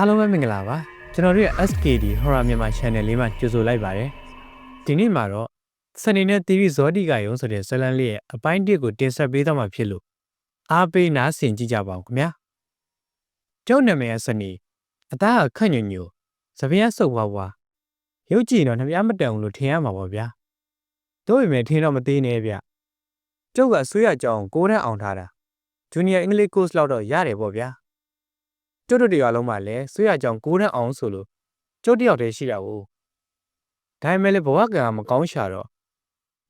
အားလုံးပဲမင်္ဂလာပါကျွန်တော်တို့ရဲ့ SKD Horror မြန်မာ Channel လေးမှာကြိုဆိုလိုက်ပါတယ်ဒီနေ့မှာတော့စနေနဲ့သီရိဇောတိကယုံဆိုတဲ့ဇလန်လေးရဲ့အပိုင်းတစ်ကိုတင်ဆက်ပေးသွားမှာဖြစ်လို့အားပေးနားဆင်ကြည့်ကြပါဦးခင်ဗျာကျောင်းနာမည်ကစနေအသားကခန့်ညွညွစပင်းကစုပ်ဝါဝါရုပ်ကြည့်တော့နှပြမတန်ဘူးလို့ထင်ရမှာပေါ့ဗျာတို့ပေမဲ့ထင်တော့မသေးနဲ့ဗျကျုပ်ကဆွေးရကြောင်းကိုတန်းအောင်ထားတာဂျူနီယာအင်္ဂလိပ် course လောက်တော့ရတယ်ပေါ့ဗျာ ကျုပ်တို့တရားလုံးမှာလည်းဆွေရကြောင်ကိုးတန်းအောင်ဆိုလို့ကျုပ်တယောက်တည်းရှိတာ ਉਹ ဒါပေမဲ့လည်းဘဝကံကမကောင်းရှာတော့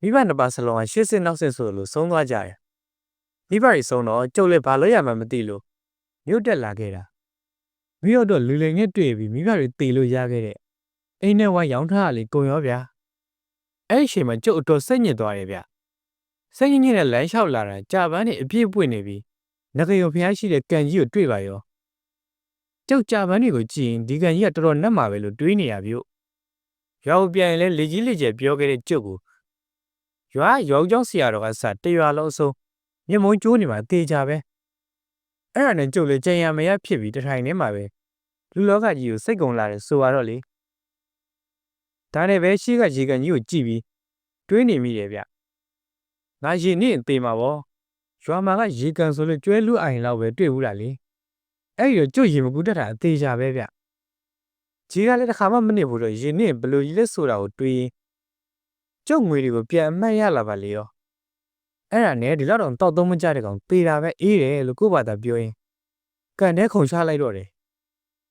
မိဘနှစ်ပါးစလုံးကရှစ်စစ်နောက်စစ်ဆိုလို့ဆုံးသွားကြတယ်မိဘတွေဆုံးတော့ကျုပ်လည်းဘာလို့ရမှန်းမသိလို့မြို့တက်လာခဲ့တာမိတို့တော့လူလိမ်နဲ့တွေ့ပြီးမိဘတွေတေလို့ရခဲ့တဲ့အိမ်နဲ့ဝိုင်းရောင်းထားရလေကုံရောဗျာအဲ့ဒီအချိန်မှာကျုပ်အတော်စိတ်ညစ်သွားတယ်ဗျစိတ်ညစ်ညစ်နဲ့လမ်းလျှောက်လာတာကြာပန်းနေအပြည့်ပွင့်နေပြီငကရောဖျားရှိတဲ့ကံကြီးကိုတွေ့ပါရော ကျုပ်ကြာပန်းတွေကိုကြည့်ရင်ဒီကန်ကြီးကတော်တော်နတ်မှာပဲလို့တွေးနေရပြီ။ရွာကိုပြန်ရင်လည်းလေကြီးလေကျယ်ပြောခဲ့တဲ့ကျုပ်ကိုရွာရောင်ကျောင်းဆရာတော်ကစတရွာလုံးအစုံမျက်မုံကျိုးနေမှာတေချာပဲ။အဲ့ဒါနဲ့ကျုပ်လည်းကြံရမရဖြစ်ပြီးတထိုင်ထဲမှာပဲလူလောကကြီးကိုစိတ်ကုံလာတယ်ဆိုရတော့လေ။ဒါနဲ့ပဲရှေ့ကရေကန်ကြီးကိုကြည့်ပြီးတွေးနေမိတယ်ဗျ။ငါရေနစ်တေမှာပေါ့။ရွာမှာကရေကန်ဆိုလို့ကျွဲလူအိုင်လောက်ပဲတွေ့ဘူးလားလေ။ အဲ့ဒီတော့ကျွတ်ရင်မကူတတ်တာအသေးချာပဲဗျ။ကြီးကလည်းတစ်ခါမှမနစ်ဘူးတော့ရင်နစ်ဘလို့ကြီးလဲဆိုတာကိုတွေးရင်ကျုပ်ငွေတွေကိုပြန်အမှတ်ရလာပါလေရော။အဲ့ဒါနဲ့ဒီလောက်တော့တောက်သုံးမကြတဲ့ကောင်ပေတာပဲအေးတယ်လို့ကိုယ့်ဘာသာပြောရင်ကန်ထဲခုံချလိုက်တော့တယ်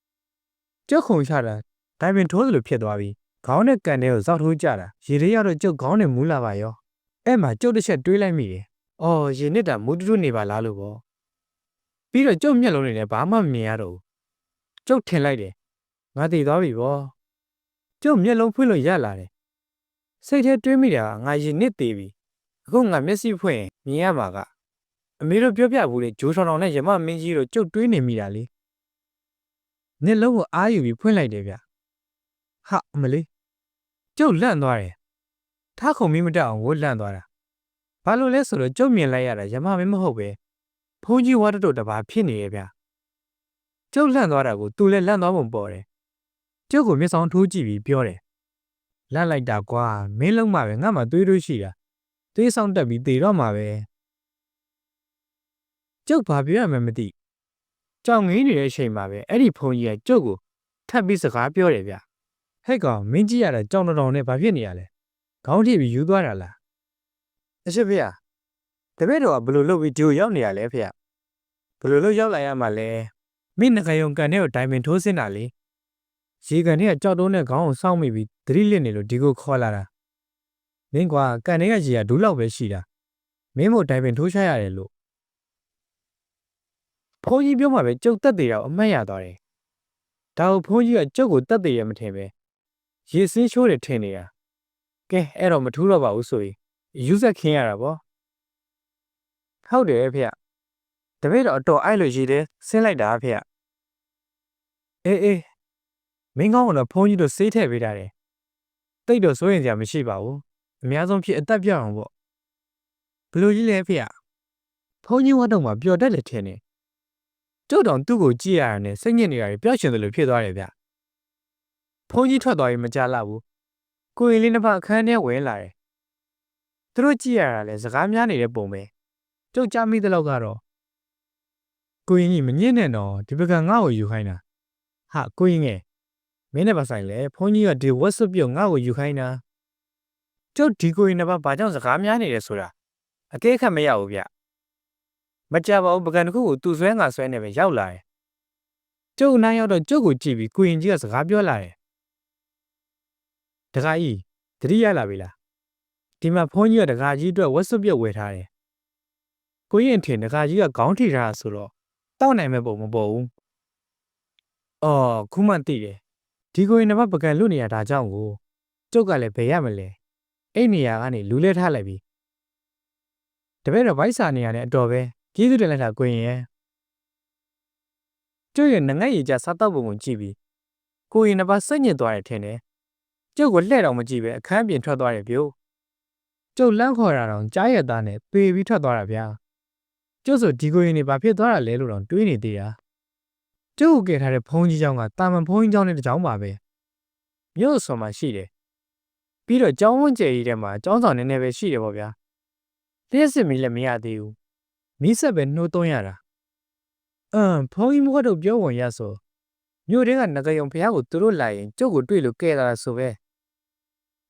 ။ကျုပ်ခုံချတာဒိုင်ပင်ထိုးသလိုဖြစ်သွားပြီ။ခေါင်းနဲ့ကန်ထဲကိုစောက်ထိုးကြတာရေတွေကတော့ကျုပ်ခေါင်းနဲ့မူးလာပါရော။အဲ့မှာကျုပ်တစ်ချက်တွေးလိုက်မိတယ်။အော်ရင်နစ်တာမူးတူးတူးနေပါလားလို့ပေါ့။ ပြီးတော့ကျုပ်မျက်လုံးတွေနဲ့ဘာမှမမြင်ရတော့ဘူးကျုပ်ထင်လိုက်တယ်ငါတည်သွားပြီဗောကျုပ်မျက်လုံးဖွင့်လို့ရလာတယ်စိတ်ထဲတွေးမိတာကငါရင်နစ်သေးပြီအခုငါမျက်စိဖွင့်ရင်မြင်ရမှာကအမေတို့ပြောပြဘူးလေဂျိုးထောင်ထောင်နဲ့ရမမင်းကြီးတို့ကျုပ်တွေးနေမိတာလေမျက်လုံးကိုအားယူပြီးဖွင့်လိုက်တယ်ဗျဟာအမလေးကျုပ်လန့်သွားတယ်ထားခုံမီးမတက်အောင်ဝတ်လန့်သွားတာဘာလို့လဲဆိုတော့ကျုပ်မြင်လိုက်ရတာရမမင်းမဟုတ်ပဲ ဖုန်းကြီးဝါတတို့တပါဖြစ်နေရဲ့ဗျကျုပ်လန့်သွားတာကိုသူလည်းလန့်သွားပုံပေါ်တယ်ကျုပ်ကိုမျက်စောင်းထိုးကြည့်ပြီးပြောတယ်လန့်လိုက်တာကွာမင်းလုံးမပဲငါမှသွေးတို့ရှိတာသွေးဆောင်တက်ပြီးတေတော့မှာပဲကျုပ်ဘာပြောရမှန်းမသိကြောင်ငင်းနေတဲ့အချိန်မှာပဲအဲ့ဒီဖုန်းကြီးကကျုပ်ကိုထပ်ပြီးစကားပြောတယ်ဗျဟဲ့ကောင်မင်းကြီးရတာကြောင်တော်တော်နဲ့ဘာဖြစ်နေရလဲခေါင်းထိပ်ပြီးယူသွားတာလားအရှိဖေတပည့်တော်ကဘယ်လိုလုပ်ပြီးဒီကိုရောက်နေရလဲဖေ ဘယ်လိုလုပ်ရောက်လာရမှာလဲမင်းငကယုံကန်တဲ့ကိုဒိုင်မင်ထိုးစင်းတာလေရေကန်တဲ့ကကြောက်တုံးနဲ့ခေါင်းကိုစောင့်မိပြီးသတိလစ်နေလို့ဒီကိုခေါ်လာတာမင်းကွာကန်တဲ့ကရေကဒူးလောက်ပဲရှိတာမင်းမို့ဒိုင်မင်ထိုးချရတယ်လို့ဖုန်းကြီးပြောမှပဲကျုပ်တက်သေးတော့အမှတ်ရသွားတယ်ဒါကိုဖုန်းကြီးကကျုပ်ကိုတက်သေးရမထင်ပဲရေစင်းရှိုးတယ်ထင်နေတာကဲအဲ့တော့မထူးတော့ပါဘူးဆိုရင်ယူဆက်ခင်းရတာပေါ့ဟုတ်တယ်ဖေ။ တပည့်တော်အတော်အိုက်လို့ရည်တယ်ဆင်းလိုက်တာဖေ။အေးအေးမင်းကောင်းကတော့ဖုန်းကြီးတို့စေးထည့်ပေးတာတယ်။တိတ်တော့စိုးရင်စရာမရှိပါဘူး။အများဆုံးဖြစ်အသက်ပြောက်အောင်ပေါ့။ဘလို့ကြီးလဲဖေ။ဖုန်းကြီးဝတ်တော့မှပျော်တတ်တယ်ထင်တယ်။ကျုပ်တော်သူ့ကိုကြည့်ရတာနဲ့စိတ်ညစ်နေတာတွေပျောက်ရှင်တယ်လို့ဖြစ်သွားတယ်ဗျ။ဖုန်းကြီးထွက်သွားရင်မကြလောက်ဘူး။ကိုရင်လေးနှစ်ဖက်အခန်းထဲဝင်လာတယ်။သူတို့ကြည့်ရတာလဲစကားများနေတဲ့ပုံပဲ။ကျုပ်ကြားမိတဲ့လောက်ကတော့ ကိုရင်ကြီးမညစ်နဲ့တော့ဒီပကံငါ့ကိုယူခိုင်းတာဟာကိုရင်ငယ်မင်းနဲ့ပါဆိုင်လေဖုန်းကြီးကဒီ WhatsApp ပြုတ်ငါ့ကိုယူခိုင်းတာကျုပ်ဒီကိုရင်နဲ့ပါဘာကြောင့်စကားများနေတယ်ဆိုတာအကဲခတ်မရဘူးဗျမကြပါဘူးပကံတစ်ခုကိုသူ့ဆွဲငါဆွဲနေပဲရောက်လာတယ်ကျုပ်နိုင်ရောက်တော့ကျုပ်ကိုကြည့်ပြီးကိုရင်ကြီးကစကားပြောလာတယ်တခါကြီးတတိရလာပြီလားဒီမှာဖုန်းကြီးကတခါကြီးအတွက် WhatsApp ပြုတ်ဝယ်ထားတယ်ကိုရင်ထင်တခါကြီးကခေါင်းထိထားတာဆိုတော့ တောက်နိုင်မဲ့ပုံမပေါ်ဘူး။အော်ခုမှသိတယ်။ဒီကိုရင်နံပါတ်ပကံလွတ်နေရတာကြောင့်ကိုကျုပ်ကလည်းဘယ်ရမလဲ။အဲ့နေရာကနေလူလဲထားလိုက်ပြီ။တပည့်တော်ဗိုက်စာနေရတဲ့အတော်ပဲကျေးဇူးတင်လိုက်တာကိုရင်ရဲ့။ကျုပ်ရဲ့ငငက်ရည်ကြစားတော့ပုံကိုကြည့်ပြီးကိုရင်နံပါတ်စိတ်ညစ်သွားတယ်ထင်တယ်။ကျုပ်ကိုလှဲ့တော့မကြည့်ပဲအခန်းပြင်ထွက်သွားတယ်ပြို့။ကျုပ်လန့်ခေါ်တာတော့ကြားရသားနဲ့ပေပြီးထွက်သွားတာဗျာ။ ကျုပ်ဆိုဒီကိုရင်နေဘာဖြစ်သွားတာလဲလို့တော့တွေးနေသေးတာကျုပ်ကိုကယ်ထားတဲ့ဘုန်းကြီးကျောင်းကတာမန်ဘုန်းကြီးကျောင်းနဲ့တစ်ကျောင်းပါပဲမြို့ဆွန်မှာရှိတယ်ပြီးတော့ကျောင်းဝန်းကျယ်ကြီးထဲမှာကျောင်းဆောင်နည်းနည်းပဲရှိတယ်ပေါ့ဗျာလျှက်စစ်မီလည်းမရသေးဘူးမီးဆက်ပဲနှိုးသွင်းရတာအမ်ဘုန်းကြီးမကတော့ပြောဝင်ရဆိုမြို့ထဲကငကယုံဖះကိုသူတို့လာရင်ကျုပ်ကိုတွေ့လို့ကဲလာတာဆိုပဲ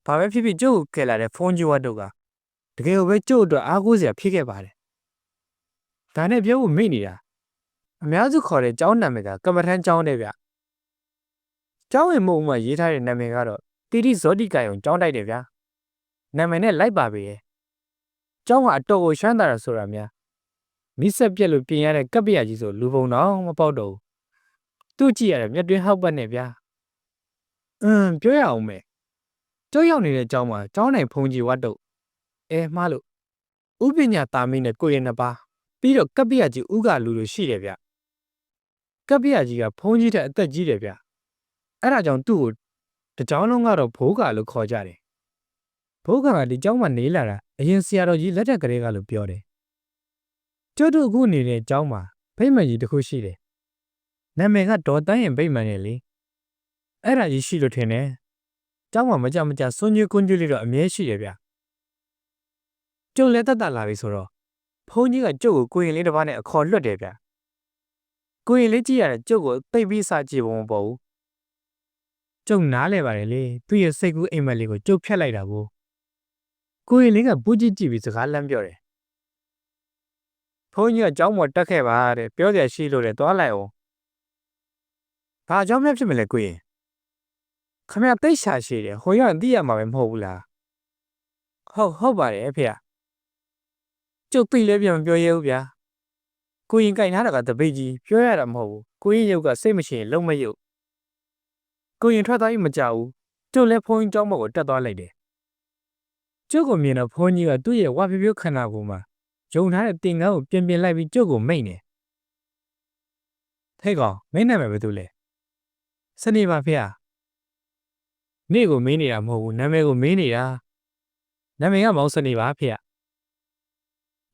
ဘာပဲဖြစ်ဖြစ်ကျုပ်ကိုကဲလာတဲ့ဖုန်းကြီးဝတ်တို့ကတကယ်ကိုပဲကျုပ်အတွက်အားကိုးစရာဖြစ်ခဲ့ပါတယ် ဒါနဲ့ပြောဖို့မိနေတာအများစုခေါ်တဲ့ကျောင်းနာမည်ကကမ္မထမ်းကျောင်းတဲ့ဗျကျောင်းဝင်မှုမှာရေးထားတဲ့နာမည်ကတော့တိတိဇောတိကယုံကျောင်းတိုက်တယ်ဗျနာမည်နဲ့လိုက်ပါပဲရဲ့ကျောင်းကအတော်ကိုရှမ်းတာဆိုတာများမိဆက်ပြက်လို့ပြင်ရတဲ့ကပ်ပြရကြီးဆိုလူပုံတော့မပေါက်တော့ဘူးသူ့ကြည့်ရတဲ့မျက်တွင်းဟောက်ပတ်နဲ့ဗျာအင်းပြောရအောင်မယ်ကျောင်းရောက်နေတဲ့ကျောင်းမှာကျောင်းနိုင်ဖုန်ကြီးဝတ်တော့အဲမှားလို့ဥပညာတာမင်းနဲ့ကိုရင်နှစ်ပါး ပြီးတော့ကပ်ပြရကြီးဥကလူလိုရှိတယ်ဗျကပ်ပြရကြီးကဖုန်ကြီးတဲ့အသက်ကြီးတယ်ဗျအဲ့ဒါကြောင့်သူ့ကိုတကြောင်လုံးကတော့ဘိုးကလို့ခေါ်ကြတယ်ဘိုးကကဒီကျောင်းမှာနေလာတာအရင်ဆရာတော်ကြီးလက်ထက်ကလေးကလို့ပြောတယ်ကျွတ်တို့အခုနေတဲ့ကျောင်းမှာဗိမ္မာန်ကြီးတစ်ခုရှိတယ်နာမည်ကဒေါ်တန်းရင်ဗိမ္မာန်ရဲ့လေအဲ့ဒါကြီးရှိလို့ထင်တယ်ကျောင်းမှာမကြမကြစွန့်ညွကွန်းကျွလေးတော့အမြဲရှိတယ်ဗျကျုပ်လည်းတက်တာလာပြီဆိုတော့ ဘုန်းကြီးကကျုပ်ကိုကိုရင်လေးတစ်ပါးနဲ့အခေါ်လွတ်တယ်ဗျကိုရင်လေးကြည့်ရတဲ့ကျုပ်ကိုသိပ်ပြီးစာကြည့်ပုံမပေါ်ဘူးကျုပ်နားလဲပါတယ်လေသူ့ရဲ့စိတ်ကူးအိမ်မက်လေးကိုကျုပ်ဖြတ်လိုက်တာကိုကိုရင်လေးကပူးကြည့်ကြည့်ပြီးစကားလမ်းပြောတယ်ဘုန်းကြီးကကျောင်းပေါ်တက်ခဲ့ပါတဲ့ပြောစရာရှိလို့လေသွားလိုက်အောင်ဘာအကြောင်းများဖြစ်မလဲကိုရင်ခမရတိတ်ရှာရှိတယ်ဟိုရောက်ရင်သိရမှာပဲမဟုတ်ဘူးလားဟုတ်ဟုတ်ပါတယ်အဖေ ကျုပ်သိလဲပြန်မပြောရဲဘူးဗျာကိုရင်ကြိုင်ထားတာကတပိတ်ကြီးပြောရတာမဟုတ်ဘူးကိုရင်ရုပ်ကစိတ်မရှိရင်လုံးမရုပ်ကိုရင်ထွက်သွားပြီးမကြဘူးကျုပ်လည်းဖုန်းကြီးကျောင်းပေါ်ကိုတက်သွားလိုက်တယ်ကျုပ်ကိုမြင်တော့ဖုန်းကြီးကသူ့ရဲ့ဝါပြပြခန္ဓာကိုယ်မှာဂျုံထားတဲ့တင်ကန်းကိုပြင်ပြင်လိုက်ပြီးကျုပ်ကိုမိတ်နေဟဲ့ကောင်မိတ်နာမည်ဘယ်သူလဲစနေပါဖေ။နေ့ကိုမင်းနေတာမဟုတ်ဘူးနာမည်ကိုမင်းနေတာနာမည်ကမောင်စနေပါဖေ။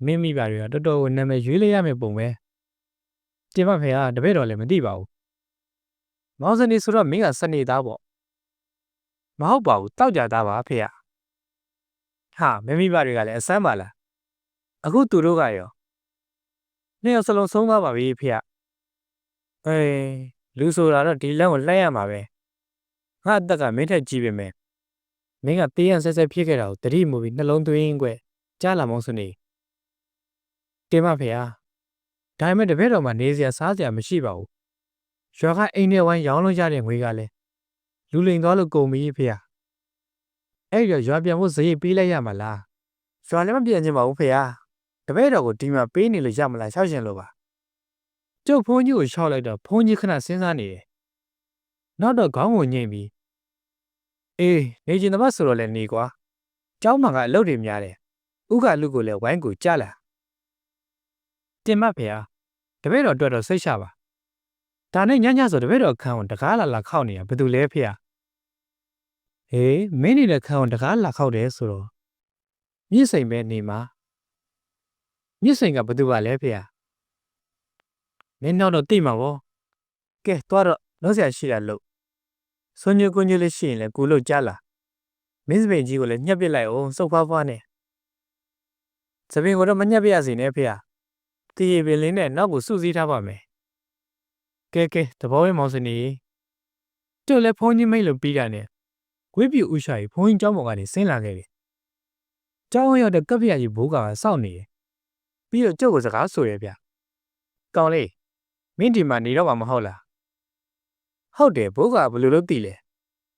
မင်းမိပါတွေကတော်တော်ကိုနာမည်ရွေးလိုက်ရမယ်ပုံပဲ။တင်ပါဖေကတပည့်တော်လည်းမသိပါဘူး။မောင်စနေဆိုတော့မင်းကစနေသားပေါ့။မဟုတ်ပါဘူးတောက်ကြသားပါဖေ။ဟာမင်းမိပါတွေကလည်းအစမ်းပါလား။အခုသူတို့ကရောနှစ်ယောက်စလုံးဆုံးသွားပါပြီဖေ။အေးလူဆိုတာတော့ဒီလမ်းကိုလှည့်ရမှာပဲငါအသက်ကမင်းထက်ကြီးပဲမယ်မင်းကတေးရန်ဆက်ဆက်ဖြစ်ခဲ့တာကိုတတိမူပြီးနှလုံးသွင်းကွယ်ကြားလာမောင်းစနေ တင်မဖေဟာဒါပေမဲ့တပည့်တော်မှာနေစရာစားစရာမရှိပါဘူးရွာကအိမ်ထဲဝိုင်းရောင်းလို့ရတဲ့ငွေကလည်းလူလိန်သွားလို့ကုန်ပြီဖေဟာအဲ့တော့ရွာပြန်ဖို့ဇရိတ်ပေးလိုက်ရမှာလားရွာလည်းမပြန်ချင်ပါဘူးဖေဟာတပည့်တော်ကိုဒီမှာပေးနေလို့ရမလားရှောက်ရှင်လို့ပါကျုပ်ဖုန်းကြီးကိုရှောက်လိုက်တော့ဖုန်းကြီးခဏစဉ်းစားနေတယ်။နောက်တော့ခေါင်းကိုညှိပြီးအေးနေကျင်တပတ်ဆိုတော့လည်းနေကွာ။เจ้าမကအလုပ်တွေများတယ်။ဥကလူကိုလည်းဝိုင်းကိုကြားလာ။ တင်မဖေဟာတပည့်တော်အတွက်တော့စိတ်ချပါ။ဒါနဲ့ညညဆိုတပည့်တော်ခန်းကိုတကားလာလာခောက်နေတာဘယ်သူလဲဖေဟာ။ဟေးမင်းနေတဲ့ခန်းကိုတကားလာခောက်တယ်ဆိုတော့မြင့်စိန်ပဲနေမှာမြင့်စိန်ကဘယ်သူပါလဲဖေဟာမင်းနောက်တော့သိမှာဗောကဲသွားတော့လောက်ဆရာရှိတာလို့ဆွန်ညကွန်းကြီးလေးရှိရင်လည်းကိုလို့ကြားလာမင်းစပင်ကြီးကိုလည်းညှက်ပစ်လိုက်အောင်စုပ်ဖွားဖွားနဲ့စပင်ကိုတော့မညှက်ပြရစီနဲ့ဖေဟာ တည်ရပင်လင်းနဲ့နောက်ကိုစုစည်းထားပါမယ်။ကဲကဲတဘောဝဲမောင်စနေတို့လည်းဖုန်းကြီးမိတ်လို့ပြီးတာနဲ့ဂွေပြူဥရှာကြီးဖုန်းကြီးကျောင်းပေါ်ကနေဆင်းလာခဲ့တယ်။ကျောင်းရောက်တဲ့ကပ်ပြကြီးဘိုးကစောင့်နေတယ်။ပြီးတော့ကျုပ်ကစကားဆိုရဗျ။ကောင်းလေးမင်းဒီမှာနေတော့မှာမဟုတ်လား။ဟုတ်တယ်ဘိုးကဘယ်လိုလုပ်သိလဲ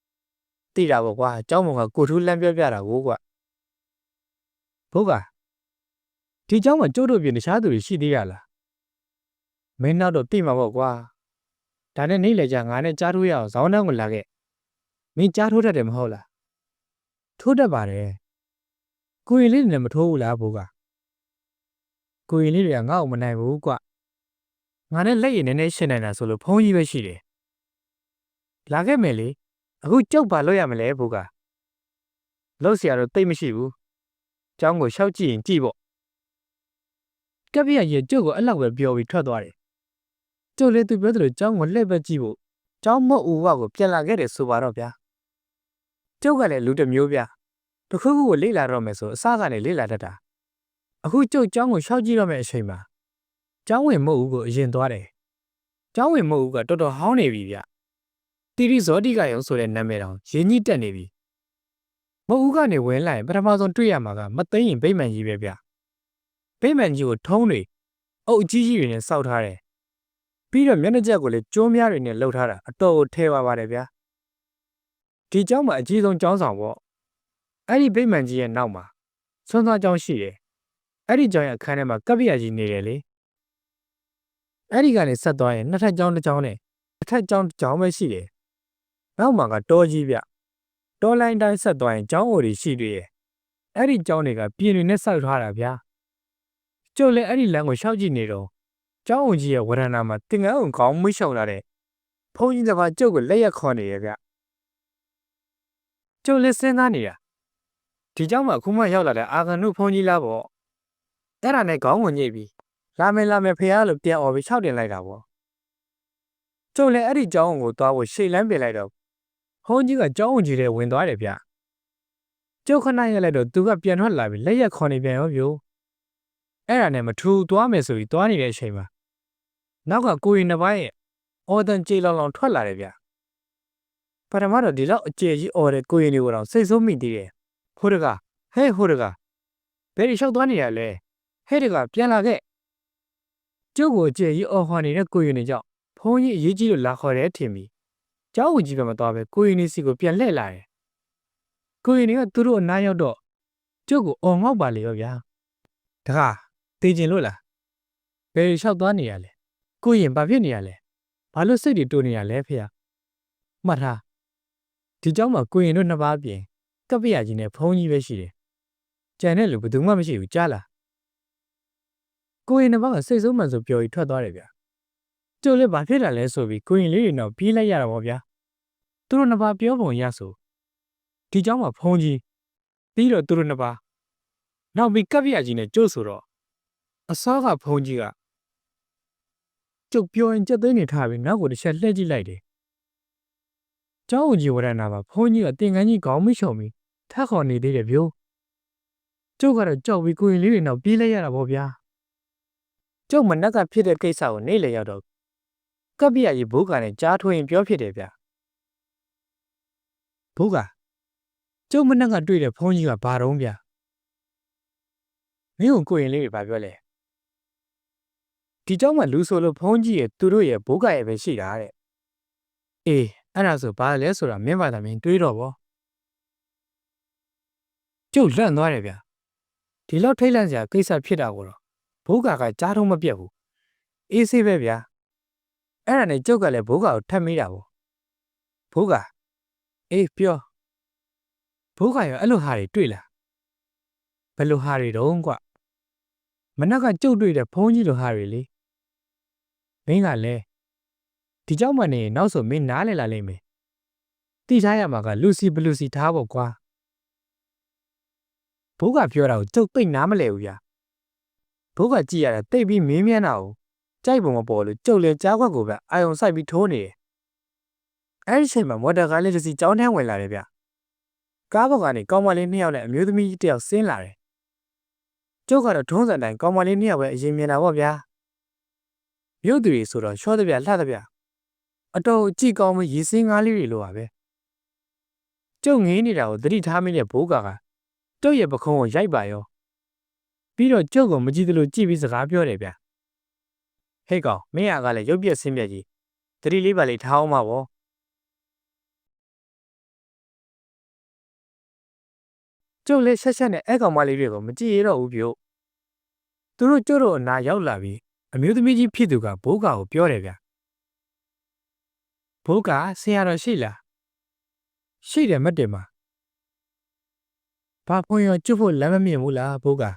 ။သိတာပေါ့ကွာကျောင်းပေါ်ကကိုထူးလမ်းပြောပြတာကိုကွာ။ဘိုးက ဒီเจ้าမှာကျိုးတို့ပြင်တခြားသူတွေရှိသေးရလားမင်းနောက်တော့သိမှာပေါ့ကွာဒါနဲ့နေလေကြငါနဲ့ကြားထိုးရအောင်ဇောင်းတန်းကိုလာခဲ့မင်းကြားထိုးတတ်တယ်မဟုတ်လားထိုးတတ်ပါတယ်ကိုရင်လေးတွေနဲ့မထိုးဘူးလားဘိုးကကိုရင်လေးတွေကငါ့ကိုမနိုင်ဘူးကွာငါနဲ့လက်ရည်နည်းနည်းရှင်းနိုင်တာဆိုလို့ဖုန်းကြီးပဲရှိတယ်လာခဲ့မယ်လေအခုကြောက်ပါလို့ရမလဲဘုကလောက်เสียတော့တိတ်မရှိဘူးเจ้าကိုရှောက်ကြည့်ရင်ကြည့်ပေါ့ ကပ်ပြရဲ့ကျုပ်ကိုအဲ့လောက်ပဲပြောပြီးထွက်သွားတယ်ကျုပ်လည်းသူပြောသလိုကျောင်းကိုလှည့်ပတ်ကြည့်ဖို့ကျောင်းမဟုတ်ဦးဝကိုပြန်လာခဲ့တယ်ဆိုပါတော့ဗျာကျုပ်ကလည်းလူတစ်မျိုးဗျာတခုခုကိုလေ့လာတော့မယ်ဆိုအစကနေလေ့လာတတ်တာအခုကျုပ်ကျောင်းကိုရှောက်ကြည့်တော့မယ့်အချိန်မှာကျောင်းဝင်မဟုတ်ဦးကိုအရင်သွားတယ်ကျောင်းဝင်မဟုတ်ဦးကတော်တော်ဟောင်းနေပြီဗျတီရီဇောတိကယုံဆိုတဲ့နာမည်တောင်ရင်းကြီးတက်နေပြီမဟုတ်ဦးကနေဝင်လာရင်ပထမဆုံးတွေ့ရမှာကမသိရင်ဗိမ္မာန်ကြီးပဲဗျ ဗိမ္မာန်ကြီးကိုထုံးတွေအုပ်အကြီးကြီးတွေနဲ့စောက်ထားတယ်ပြီးတော့မျက်နှာချက်ကိုလည်းကျိုးများတွေနဲ့လှုပ်ထားတာအတော်ကိုထဲပါပါတယ်ဗျာဒီကျောင်းမှာအကြီးဆုံးကျောင်းဆောင်ပေါ့အဲ့ဒီဗိမာန်ကြီးရဲ့နောက်မှာဆွမ်းသွားကျောင်းရှိတယ်အဲ့ဒီကျောင်းရဲ့အခန်းထဲမှာကပ္ပိယကြီးနေတယ်လေအဲ့ဒီကနေဆက်သွားရင်နှစ်ထပ်ကျောင်းတစ်ကျောင်းနဲ့တစ်ထပ်ကျောင်းတစ်ကျောင်းပဲရှိတယ်နောက်မှာကတောကြီးဗျတောလိုင်းတိုင်းဆက်သွားရင်ကျောင်းအိုတွေရှိတွေ့ရဲ့အဲ့ဒီကျောင်းတွေကပြင်တွေနဲ့ဆောက်ထားတာဗျာ ကျုပ်လည်းအဲ့ဒီလမ်းကိုရှောက်ကြည့်နေတော့ကျောင်းဝင်ကြီးရဲ့ဝရဏမှာတင်ငန်းအောင်ခေါင်းမွေးရှောင်လာတဲ့ဘုန်းကြီးတစ်ပါးကျုပ်ကိုလက်ရက်ခေါ်နေရဲ့ဗျကျုပ်လည်းစဉ်းစားနေတာဒီကျောင်းမှာအခုမှရောက်လာတဲ့အာဂန်နုဘုန်းကြီးလားပေါ့အဲ့ဒါနဲ့ခေါင်းဝင်ညိတ်ပြီးလာမယ်လာမယ်ဖေရလို့ပြန်អော်ပြီးခြောက်တင်လိုက်တာပေါ့ကျုပ်လည်းအဲ့ဒီကျောင်းကိုသွားဖို့ရှေ့လန်းပြင်လိုက်တော့ဘုန်းကြီးကကျောင်းဝင်ကြီးတဲ့ဝင်သွားတယ်ဗျကျုပ်ခဏရက်လိုက်တော့သူကပြန်ထွက်လာပြီးလက်ရက်ခေါ်နေပြန်ရောဗျို့ အဲ့ဒါနဲ့မထူသွားမယ်ဆိုပြီးသွားနေတဲ့အချိန်မှာ နောက်ကကိုရင်နှစ်ပိုင်းရဲ့အော်တန်ကြေလောင်လောင်ထွက်လာတယ်ဗျပထမတော့ဒီလောက်အကျယ်ကြီးအော်တဲ့ကိုရင်တွေကိုတော့စိတ်ဆိုးမိသေးတယ်ဟိုတကဟဲ့ဟိုတကဘယ်ဒီလျှောက်သွားနေရလဲဟဲ့တကပြန်လာခဲ့ကျုပ်ကိုအကျယ်ကြီးအော်ဟွာနေတဲ့ကိုရင်တွေကြောင့်ဖုန်းကြီးအရေးကြီးလို့လာခေါ်တယ်ထင်ပြီးเจ้าဝင်ကြီးပဲမသွားပဲကိုရင်တွေစီကိုပြန်လှည့်လာတယ်ကိုရင်တွေကသူတို့အနားရောက်တော့ကျုပ်ကိုအော်ငေါက်ပါလေရောဗျာတခါ တေးကျင်လို့လားဘယ်ဒီလျှောက်သွားနေရလဲ ကိုရင်ဘာဖြစ်နေရလဲဘာလို့စိတ်တွေတိုးနေရလဲဖေ။မှတ်ထားဒီเจ้าမှာကိုရင်တို့နှစ်ပါးပြင်ကပ္ပယကြီးနဲ့ဖုံးကြီးပဲရှိတယ်။ကြံတဲ့လူဘယ်သူမှမရှိဘူးကြားလား။ကိုရင်နှစ်ပါးကစိတ်ဆိုးမှန်ဆိုပျော်ပြီးထွက်သွားတယ်ဗျ။ကျိုးလည်းဘာဖြစ်တာလဲဆိုပြီးကိုရင်လေးတွေတော့ပြေးလိုက်ရတာပေါ့ဗျာ။သူတို့နှစ်ပါးပြောပုံရဆိုဒီเจ้าမှာဖုံးကြီးပြီးတော့သူတို့နှစ်ပါးနောက်ပြီးကပ္ပယကြီးနဲ့ကြို့ဆိုတော့ အစောကဖုံးကြီးကကျုပ်ပြောရင်ကြက်သိန်းနေထားပြီးနောက်ကိုတစ်ချက်လှည့်ကြည့်လိုက်တယ်။ကျောင်းဝင်ကြီးဝရဏမှာဘုန်းကြီးကတင်ကန်းကြီးခေါင်းမိရှုံပြီးထက်ခေါ်နေသေးတယ်ဗျို့။ကျုပ်ကတော့ကြောက်ပြီးကိုရင်လေးတွေနောက်ပြေးလိုက်ရတာပေါ့ဗျာ။ကျုပ်မနက်ကဖြစ်တဲ့ကိစ္စကိုနေ့လေရောက်တော့ကပ္ပိယကြီးဘိုးကနဲ့ကြားထွင်ပြောဖြစ်တယ်ဗျ။ဘိုးကကျုပ်မနက်ကတွေ့တဲ့ဘုန်းကြီးကဘာတုံးဗျ။မင်းကိုကိုရင်လေးတွေဘာပြောလဲ။ ဒီเจ้าမှာလူဆိုလို့ဖုန်းကြီးရဲ့သူတို့ရဲ့ဘိုးကရဲ့ပဲရှိတာတဲ့အေးအဲ့ဒါဆိုဘာလဲဆိုတာမင်းပါတာမင်းတွေးတော့ဗောကျုပ်လန့်သွားတယ်ဗျဒီလောက်ထိတ်လန့်စရာကိစ္စဖြစ်တာကိုတော့ဘိုးကကကြားတော့မပြတ်ဘူးအေးဆေးပဲဗျာအဲ့ဒါနဲ့ကျုပ်ကလည်းဘိုးကကိုထပ်မိတာဗောဘိုးကအေးပြောဘိုးကရောအဲ့လိုဟာတွေတွေ့လားဘယ်လိုဟာတွေတုံးကွမနက်ကကျုပ်တွေ့တဲ့ဖုန်းကြီးလိုဟာတွေလေ မင်းကလည်းဒီကြောက်မှန်နေနောက်ဆိုမင်းနားလည်လာလိမ့်မယ်တိထားရမှာကလူစီဘလူစီထားဖို့ကွာဘိုးကပြောတာကိုကျုပ်သိနားမလဲဘူးဗျာဘိုးကကြည့်ရတာတိတ်ပြီးမင်းမြန်းတာကိုကြိုက်ပုံမပေါ်လို့ကျုပ်လည်းကြားခွက်ကိုပဲအာယုံစိုက်ပြီးထိုးနေတယ်အဲ့ဒီချိန်မှာမော်တာကားလေးတစ်စီးကြောင်းထမ်းဝင်လာတယ်ဗျကားပေါ်ကနေကောင်မလေးနှစ်ယောက်နဲ့အမျိုးသမီးတစ်ယောက်ဆင်းလာတယ်ကျုပ်ကတော့ထုံးစံတိုင်းကောင်မလေးနှစ်ယောက်ပဲအရင်မြင်တာပေါ့ဗျာ မြို့သူတွေဆိုတော့ရှော့တဲ့ပြလှတဲ့ပြအတော်ကြည့်ကောင်းမရေစင်းငါးလေးတွေလိုပါပဲကျုပ်ငေးနေတာကိုသတိထားမိတဲ့ဘိုးကကကျုပ်ရဲ့ပခုံးကိုရိုက်ပါရောပြီးတော့ကျုပ်ကမကြည့်သလိုကြည့်ပြီးစကားပြောတယ်ဗျဟဲ့ကောင်မင်းကလည်းရုပ်ပြက်ဆင်းပြက်ကြီးသတိလေးပါလေးထားအောင်ပါဗောကျုပ်လည်းဆက်ဆက်နဲ့အဲ့ကောင်မလေးတွေကိုမကြည့်ရတော့ဘူးပြို့သူတို့ကျုပ်တို့အနာရောက်လာပြီး အမျိုးသမီးကြီးဖြစ်သူကဘိုးကာကိုပြောတယ်ဗျဘိုးကာဆရာတော်ရှိလားရှိတယ်မတ်တယ်မှာဘာဖွင့်ရကျွတ်ဖို့လမ်းမမြင်ဘူးလားဘိုးကာ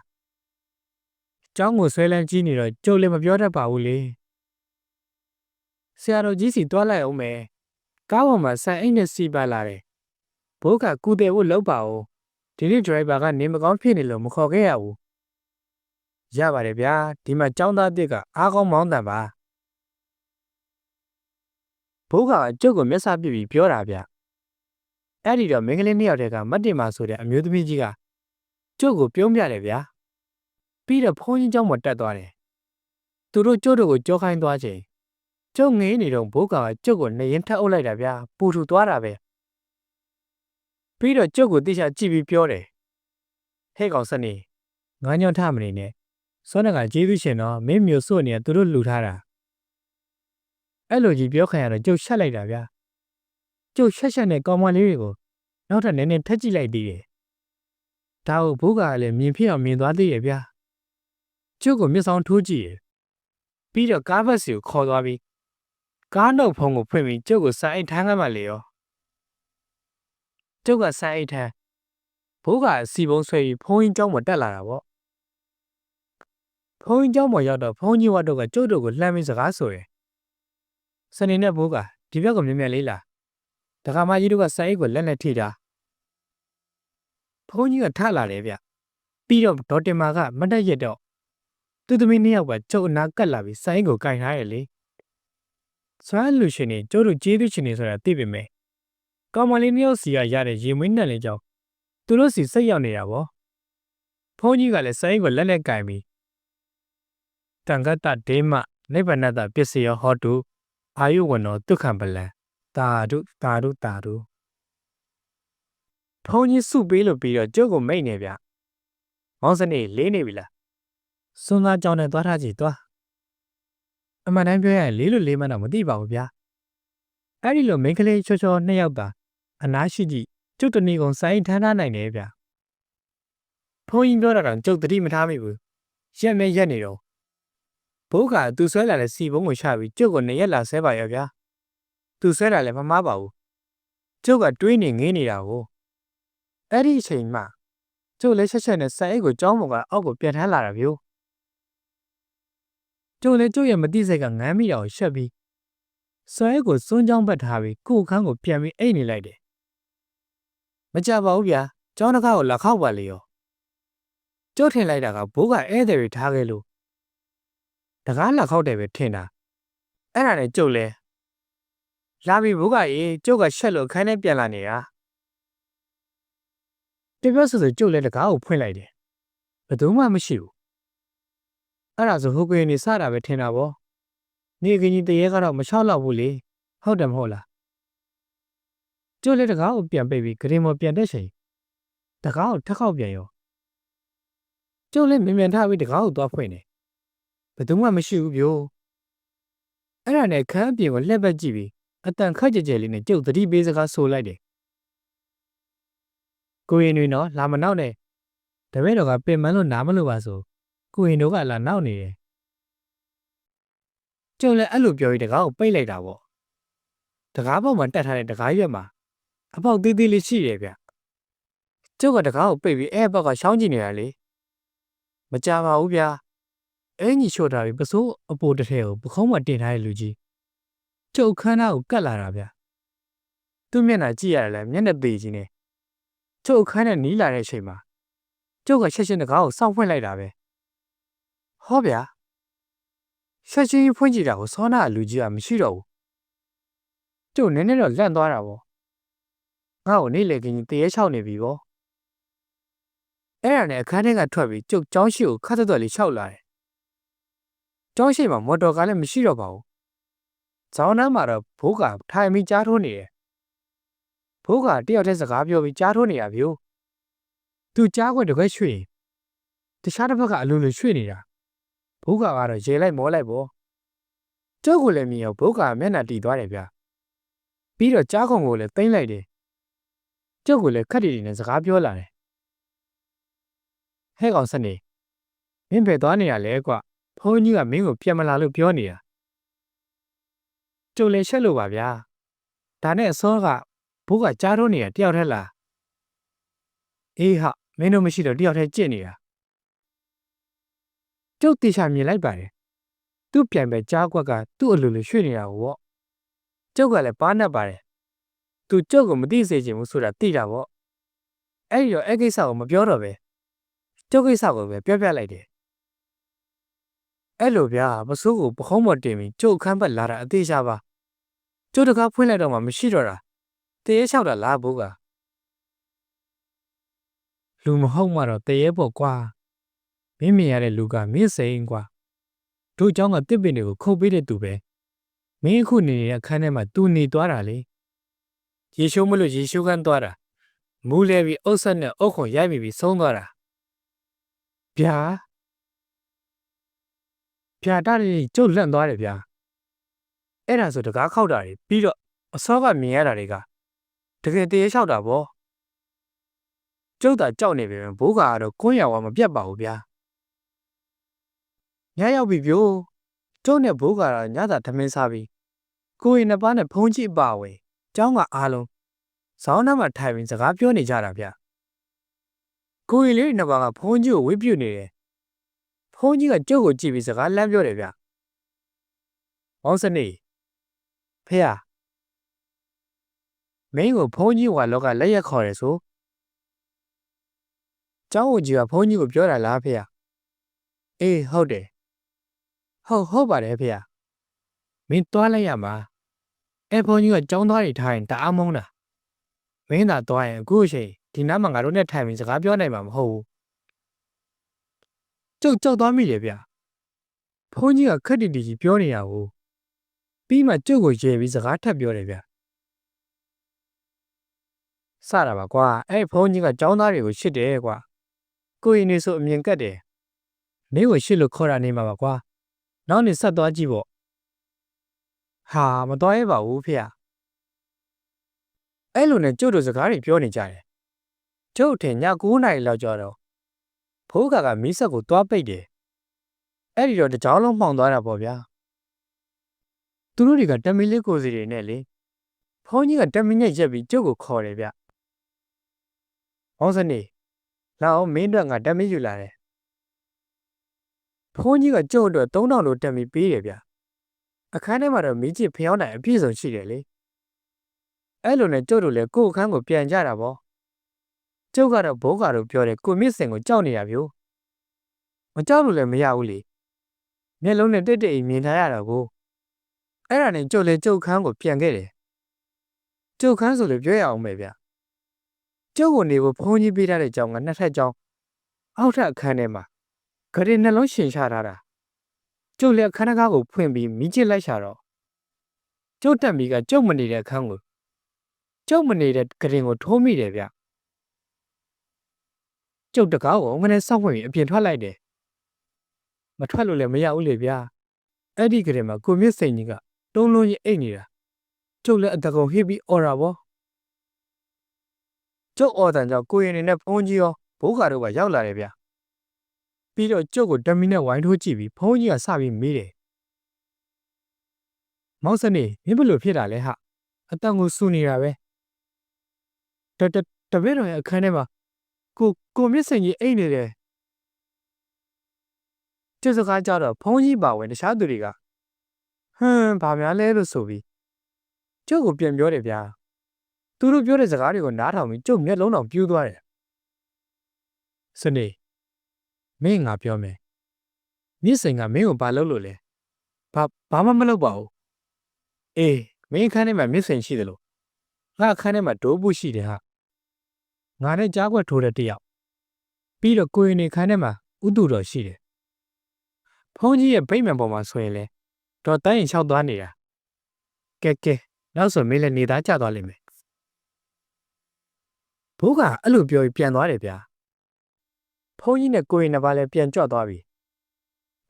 ကျောင်းကိုဆွဲလန်းကြီးနေတော့ကျုပ်လည်းမပြောတတ်ပါဘူးလေဆရာတော်ကြီးစီတွားလိုက်အောင်မယ်ကားပေါ်မှာဆန်အိတ်နဲ့စီပါလာတယ်ဘိုးကာကူတယ်ဖို့လောက်ပါဦးဒီနေ့ဒရိုက်ဘာကနေမကောင်းဖြစ်နေလို့မခေါ်ခဲ့ရဘူး ရပါတယ်ဗျာဒီမှာចောင်းသားတစ်ကအားကောင်းမောင်းတန်ပါ ဘိုးကအကျုပ်ကိုမျက်စာပြစ်ပြီးပြောတာဗျအဲ့ဒီတော့မင်းကလေးနှစ်ယောက်တည်းကမတ်တင်မာဆိုတဲ့အမျိုးသမီးကြီးကကျုပ်ကိုပြုံးပြတယ်ဗျာပြီးတော့ဖုန်းကြီးเจ้าမတက်သွားတယ်သူတို့ကျုပ်တို့ကိုကြောခိုင်းသွားချိန်ကျုပ်ငေးနေတော့ဘိုးကကျုပ်ကိုနေရင်ထပ်အုပ်လိုက်တာဗျာပူထူသွားတာပဲပြီးတော့ကျုပ်ကိုတိကျကြည့်ပြီးပြောတယ်ဟဲ့ကောင်စနေငါညောင်းထမနေနဲ့ စောနကကျေးဇူးရှင်တော့မင်းမျိုးစုအနေနဲ့သူတို့လှူထားတာအဲ့လိုကြီးပြောခံရတော့ကြုတ်ရှက်လိုက်တာဗျာကြုတ်ရှက်ရှက်နဲ့ကောင်မလေးတွေကိုနောက်ထပ်နည်းနည်းထက်ကြည့်လိုက်သေးတယ်ဒါကိုဘိုးကလည်းမြင်ဖြစ်အောင်မြင်သွားသေးရဲ့ဗျာကျုပ်ကိုမျက်စောင်းထိုးကြည့်ရပြီးတော့ကားဘက်စီကိုခေါ်သွားပြီးကားနှုတ်ဖုံးကိုဖွင့်ပြီးကျုပ်ကိုစံအိတ်ထမ်းကမ်းမှလေရောကျုပ်ကစံအိတ်ထမ်းဘိုးကအစီပုံးဆွဲပြီးဖုံးရင်းကြောင်းမတက်လာတာပေါ့ ဘုန်းကြီးကျောင်းပေါ်ရောက်တော့ဘုန်းကြီးဝတ်တို့ကကျုပ်တို့ကိုလှမ်းပြီးစကားဆိုရင်စနေနဲ့ဘိုးကဒီဘက်ကမြင်မြင်လေးလာဒကာမကြီးတို့ကစာအိတ်ကိုလက်နဲ့ထိတာဘုန်းကြီးကထလာတယ်ဗျပြီးတော့ဒေါ်တင်မာကမတက်ရက်တော့သူသမီးနှစ်ယောက်ကကျုပ်အနာကတ်လာပြီးစာအိတ်ကိုကင်ထားရလေဆွမ်းလူရှင်နေကျုပ်တို့ကျေးဇူးရှင်နေဆိုတာသိပေမဲ့ကောင်မလေးနှစ်ယောက်စီကရတဲ့ရေမွေးနှံလေးကြောင့်သူတို့စီစိတ်ရောက်နေတာဗောဘုန်းကြီးကလည်းစာအိတ်ကိုလက်နဲ့ကင်ပြီး တန်ကတ္တဒေမနိဗ္ဗာန်တပစ္စယောဟောတုအာယုဝနောဒုက္ခံပလံတာဓုတာဓုတာဓုဖုန်းကြီးစုပေးလို့ပြီးတော့ကျုပ်ကိုမိတ်နေဗျမောင်စနေလေးနေပြီလားစွန်းသားကြောင်းနဲ့သွားထားကြည့်သွားအမှန်တမ်းပြောရရင်လေးလို့လေးမှန်းတော့မသိပါဘူးဗျာအဲ့ဒီလိုမိန်းကလေးချောချောနှစ်ယောက်သာအနာရှိကြည့်ကျုပ်တဏီကုံစိုင်းထမ်းထားနိုင်တယ်ဗျဖုန်းကြီးပြောတာတော့ကျုပ်တတိမထားမိဘူးရက်မဲရက်နေတော့ ဘိုးကသူဆွဲလာတဲ့စီပုံးကိုချပြီးကျုပ်ကိုနေရက်လာဆဲပါရောဗျာသူဆွဲတာလည်းမမားပါဘူးကျုပ်ကတွေးနေငင်းနေတာကိုအဲ့ဒီအချိန်မှကျုပ်လည်းချက်ချက်နဲ့စိုင်းအိတ်ကိုကြောင်းပေါ်ကအောက်ကိုပြန်ထမ်းလာတာဗျို့ကျုပ်လည်းကျုပ်ရဲ့မတိစိတ်ကငမ်းမိတာကိုရှက်ပြီးဆွဲကိုစွန်းချောင်းပတ်ထားပြီးကိုယ်ခန်းကိုပြန်ပြီးအိတ်နေလိုက်တယ်မကြပါဘူးဗျာကျောင်းတကားကိုလက်ခောက်ပါလေရောကျုပ်ထင်လိုက်တာကဘိုးကဧည့်သည်တွေထားခဲ့လို့ တကားလက်ခောက်တယ်ပဲထင်တာအဲ့ဒါနဲ့ကျုပ်လဲလာပြီဘိုးကရေကျုပ်ကရှက်လို့ခန်းထဲပြန်လာနေတာတပြတ်ဆိုဆိုကျုပ်လည်းတကားကိုဖွင့်လိုက်တယ်ဘယ်သူမှမရှိဘူးအဲ့ဒါဆိုဟိုကွေနေစတာပဲထင်တာဗောနေကကြီးတရေကတော့မချောက်တော့ဘူးလေဟုတ်တယ်မဟုတ်လားကျိုးလည်းတကားကိုပြန်ပိတ်ပြီးဂရင်မော်ပြန်တက်ချိန်တကားကိုထက်ခေါက်ပြန်ရောကျိုးလည်းမြင်မြန်ထားပြီးတကားကိုသွားဖွင့်တယ် ဘယ်သူမှမရှိဘူးဗျို့အဲ့ဒါနဲ့ခန်းအပြင်ကိုလှည့်ပတ်ကြည့်ပြီးအတန်ခက်ကြဲကြဲလေးနဲ့ကျုပ်သတိပေးစကားဆိုလိုက်တယ်ကိုရင်တွေနော်လာမနောက်နဲ့တပည့်တော်ကပင်မလို့နားမလို့ပါဆိုကိုရင်တို့ကလာနောက်နေတယ်ကျုံလည်းအဲ့လိုပြောပြီးတကားကိုပိတ်လိုက်တာပေါ့တကားပေါက်မှာတက်ထားတဲ့တကားရွက်မှာအပေါက်သေးသေးလေးရှိတယ်ဗျကျုပ်ကတကားကိုပိတ်ပြီးအဲ့ဘက်ကရှောင်းကြည့်နေတာလေမကြပါဘူးဗျာ အင်းကြီးချော့တာပြီးပစိုးအပိုတစ်ထည်ကိုပခုံးမှာတင်ထားတဲ့လူကြီးကျုပ်ခန်းသားကိုကတ်လာတာဗျသူ့မျက်နှာကြည့်ရတယ်လေမျက်နှာသေးကြီးနေကျုပ်ခန်းနဲ့နီးလာတဲ့အချိန်မှာကျုပ်ကချက်ချင်းတကားကိုစောင့်ဖွင့်လိုက်တာပဲဟောဗျာဆက်ချင်းဖွင့်ကြည့်တာကိုစောနာလူကြီးကမရှိတော့ဘူးကျုပ်နည်းနည်းတော့လန့်သွားတာပေါ့ငါ့ကိုနေလေကင်းကြီးတရေချောက်နေပြီပေါ့အဲ့ဒါနဲ့အခန်းထဲကထွက်ပြီးကျုပ်ကျောင်းရှိကိုခတ်သက်သက်လေးချောက်လာတယ် ကျောင်းရှိမှာမော်တော်ကားလည်းမရှိတော့ပါဘူးဇောင်းနှမ်းမှာတော့ဘိုးကထိုင်ပြီးကြားထိုးနေတယ်ဘိုးကတယောက်တည်းစကားပြောပြီးကြားထိုးနေတာဗျို့သူကြားခွင့်တခွက်ရွှေ့တခြားတစ်ဖက်ကအလိုလိုရွှေ့နေတာဘုတ်ကကတော့ရေလိုက်မောလိုက်ပေါ့ကျုပ်ကလည်းမြင်ရောဘုတ်ကမျက်နှာတီသွားတယ်ဗျပြီးတော့ကြားခုံကိုလည်းသိမ့်လိုက်တယ်ကျုပ်ကလည်းခက်တီတီနဲ့စကားပြောလာတယ်ဟဲ့ကောင်စနေမင်းပဲသွားနေရလဲကွ ဖုန်းကြီးကမင်းကိုပြန်မလာလို့ပြောနေတာကျုပ်လည်းရှက်လို့ပါဗျာဒါနဲ့အစောကဘိုးကကြားထိုးနေတာတယောက်တည်းလားအေးဟာမင်းတို့မရှိတော့တယောက်တည်းကြင့်နေတာကျုပ်တေချာမြင်လိုက်ပါတယ်သူ့ပြန်ပဲကြားကွက်ကသူ့အလိုလိုရွှေ့နေတာကိုပေါ့ကျုပ်ကလည်းပါးနှက်ပါတယ်သူကျုပ်ကိုမသိစေချင်ဘူးဆိုတာသိတာပေါ့အဲ့ဒီတော့အဲ့ကိစ္စကိုမပြောတော့ပဲကျုပ်ကိစ္စကိုပဲပြောပြလိုက်တယ် အဲ့လိုဗျာပစိုးကိုပခုံးပေါ်တင်ပြီးကျုပ်အခန်းဘက်လာတာအသေးချပါ ကျုပ်တကားဖွင့်လိုက်တော့မှမရှိတော့တာတရေလျှောက်တာလားဘိုးကလူမဟုတ်မှတော့တရေပေါ့ကွာမင်းမြင်ရတဲ့လူကမင်းစိန်ကွာတို့เจ้าကတစ်ပင်တွေကိုခုတ်ပေးတဲ့သူပဲမင်းအခုနေနေတဲ့အခန်းထဲမှာသူနေသွားတာလေရေရှိုးမလို့ရေရှိုးကန်းသွားတာမူးလဲပြီးအုတ်ဆက်နဲ့အုတ်ခွန်ရိုက်မိပြီးဆုံးသွားတာဗျာ ဗျာတားလေးကျုပ်လန့်သွားတယ်ဗျာအဲ့ဒါဆိုတကားခောက်တာတွေပြီးတော့အစောကမြင်ရတာတွေကတကယ်တရေလျှောက်တာဗောကျုပ်သာကြောက်နေပြီဘိုးကတော့ကွန်းရွာမပြတ်ပါဘူးဗျာညရောက်ပြီဗျို့ကျုပ်နဲ့ဘိုးကတော့ညသာထမင်းစားပြီးကိုရင်နှစ်ပါးနဲ့ဖုံးကြည့်ပါဝင်ကျောင်းကအားလုံးဇောင်းနှမ်းမှာထိုင်ပြီးစကားပြောနေကြတာဗျကိုရင်လေးနှစ်ပါးကဖုံးကြီးကိုဝိပြုတ်နေတယ် ဖုံးကြီးကကျုပ်ကိုကြည့်ပြီးစကားလမ်းပြောတယ်ဗျမောင်စနေဖေဟာမင်းကိုဖုံးကြီးကလောကလက်ရက်ခေါ်တယ်ဆိုကျောင်းကိုကြီးကဖုံးကြီးကိုပြောတာလားဖေဟာအေးဟုတ်တယ်ဟုတ်ဟုတ်ပါတယ်ဖေဟာမင်းတွားလိုက်ရမှာအဲဖုံးကြီးကကျောင်းသားတွေထားရင်တအားမုန်းတာမင်းသာတွားရင်အခုအချိန်ဒီနားမှာငါတို့နဲ့ထိုင်ပြီးစကားပြောနိုင်မှာမဟုတ်ဘူး ကျုပ်ကြောက်သွားမိတယ်ဗျဖုံးကြီးကခက်တီတီကြီးပြောနေရဘူးပြီးမှကျုပ်ကိုရေပြီးစကားထပ်ပြောတယ်ဗျစတာပါကွာအဲ့ဖုံးကြီးကចောင်းသားတွေကိုရှစ်တယ်ကွာကိုရင်နေဆိုအမြင်ကတ်တယ်မင်းကိုရှစ်လို့ခေါ်တာနေမှာပါကွာနောက်နေဆက်သွားကြည့်ပေါ့ဟာမတော်ရဲပါဘူးဖေအဲ့လိုနဲ့ကျုပ်တို့စကားတွေပြောနေကြတယ်ကျုပ်ထင်ည9နာရီလောက်ကြာတော့ ဖိုးကကမီးဆက်ကိုသွားပိတ်တယ်အဲ့ဒီတော့တကြောင်လုံးမှောင်သွားတာပေါ့ဗျာသူတို့တွေကတမီလေးကိုစီတွေနဲ့လေဖုန်းကြီးကတမီညက်ရက်ပြီးကျုပ်ကိုခေါ်တယ်ဗျဟောင်းစနေလာအောင်မင်းတို့ကတမီယူလာတယ်ဖုန်းကြီးကကျုပ်အတွက်3000လို့တက်ပြီးပေးတယ်ဗျအခန်းထဲမှာတော့မီးချစ်ဖျောင်းနိုင်အပြည့်စုံရှိတယ်လေအဲ့လိုနဲ့ကျုပ်တို့လည်းကိုယ့်အခန်းကိုပြန်ကြတာပေါ့ ကျုပ်ကတော့ဘိုးကတော့ပြောတယ်ကိုမြင့်စင်ကိုကြောက်နေရဗျို့မကြောက်လို့လည်းမရဘူးလေမျက်လုံးနဲ့တိတ်တိတ်မြင်ထားရတာကိုအဲ့ဒါနဲ့ကျုပ်လည်းကျုပ်ခန်းကိုပြန်ခဲ့တယ်ကျုပ်ခန်းဆိုလည်းပြောရအောင်ပဲဗျကျုပ်ကိုနေဖို့ဖုန်းကြီးပေးထားတဲ့ကြောင်ကနှစ်ထပ်ကြောင်အောက်ထပ်အခန်းထဲမှာဂရေနှလုံးရှင်ချထားတာကျုပ်လည်းအခန်းတကားကိုဖွင့်ပြီးမိကျစ်လိုက်ရှာတော့ကျုပ်တက်မီကကျုပ်မနေတဲ့အခန်းကိုကျုပ်မနေတဲ့ဂရင်ကိုထိုးမိတယ်ဗျ ကျုပ်တကားကိုငနဲ့စောက်ဝင်ပြီးအပြင်ထွက်လိုက်တယ်မထွက်လို့လည်းမရဘူးလေဗျာအဲ့ဒီဂရင်မှာကိုမြင့်စိန်ကြီးကတုံးလုံးကြီးအိတ်နေတာကျုပ်လည်းအတကုံဟိပြီးအော်တာဗောကျုပ်အော်တန်ကြောင့်ကိုရင်နေနဲ့ဖုန်းကြီးရောဘိုးခါတို့ကရောက်လာတယ်ဗျပြီးတော့ကျုပ်ကိုတမီနဲ့ဝိုင်းထိုးကြည့်ပြီးဖုန်းကြီးကစပြီးမေးတယ်မောင်စနေမင်းဘလို့ဖြစ်တာလဲဟာအတန်ကိုစူနေတာပဲတတတပည့်တော်ရဲ့အခန်းထဲမှာ ကိုကိုမြင့်စင်ကြီးအိတ်နေတယ်ကျစကားကြတော့ဖုန်းကြီးပါဝင်တခြားသူတွေကဟမ်ဘာများလဲလို့ဆိုပြီးကျုပ်ကိုပြန်ပြောတယ်ဗျာသူတို့ပြောတဲ့စကားတွေကိုနားထောင်ပြီးကျုပ်မျက်လုံးတောင်ပြူးသွားတယ်စနေမင်းငါပြောမယ်မြင့်စင်ကမင်းကိုဘာလုပ်လို့လဲဘာဘာမှမလုပ်ပါဘူးအေးမင်းအခန်းထဲမှာမြင့်စင်ရှိတယ်လို့ငါအခန်းထဲမှာဒိုးဘူးရှိတယ်ဟာ ငါနဲ့ကြားခွက်ထိုးတဲ့တယောက်ပြီးတော့ကိုရင်နေခန်းထဲမှာဥတုတော်ရှိတယ်ဖုန်းကြီးရဲ့ဗိမ္မာန်ပေါ်မှာဆိုရင်လေတော့တန်းရင်လျှောက်သွားနေတာကဲကဲနောက်ဆိုမင်းလည်းနေသားကျသွားလိမ့်မယ်ဘိုးကအဲ့လိုပြောပြီးပြန်သွားတယ်ဗျာဖုန်းကြီးနဲ့ကိုရင်နှစ်ပါးလည်းပြန်ကြွသွားပြီ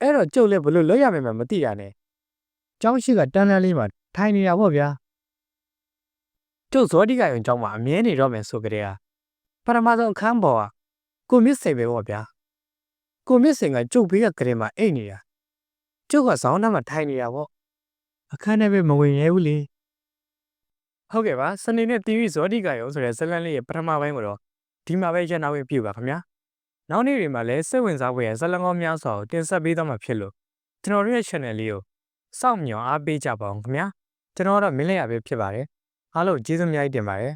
အဲ့တော့ကျုပ်လည်းဘလို့လွတ်ရမယ်မှမသိတာနဲ့ကျောင်းရှိကတန်းလန်းလေးမှာထိုင်နေတာပေါ့ဗျာကျုပ်ဇောတိကယုံကျောင်းမှာအမြဲနေတော့မယ်ဆိုကြတဲ့ ပထမဆုံးအခန်းပေါ်ကကိုမြင့်စိန်ပဲပေါ့ဗျာကိုမြင့်စိန်ကကျုပ်ဘေးကကရင်မှာအိတ်နေတာကျုပ်ကဇောင်းနှမှာထိုင်နေတာပေါ့အခန်းထဲပဲမဝင်ရဲဘူးလေဟုတ်ကဲ့ပါစနေနေ့တီဗီဇောတိကယုံဆိုတဲ့ဇလန်လေးရဲ့ပထမပိုင်းကိုတော့ဒီမှာပဲရန်နာဝင်ပြပါခင်ဗျာနောက်နေ့တွေမှာလည်းစိတ်ဝင်စားဖွယ်ရဇလန်ကောင်းများစွာကိုတင်ဆက်ပေးသွားမှာဖြစ်လို့ကျွန်တော်တို့ရဲ့ channel လေးကိုစောင့်မျှော်အားပေးကြပါအောင်ခင်ဗျာကျွန်တော်ကတော့မင်းလေးရပဲဖြစ်ပါတယ်အားလုံးကျေးဇူးအများကြီးတင်ပါတယ်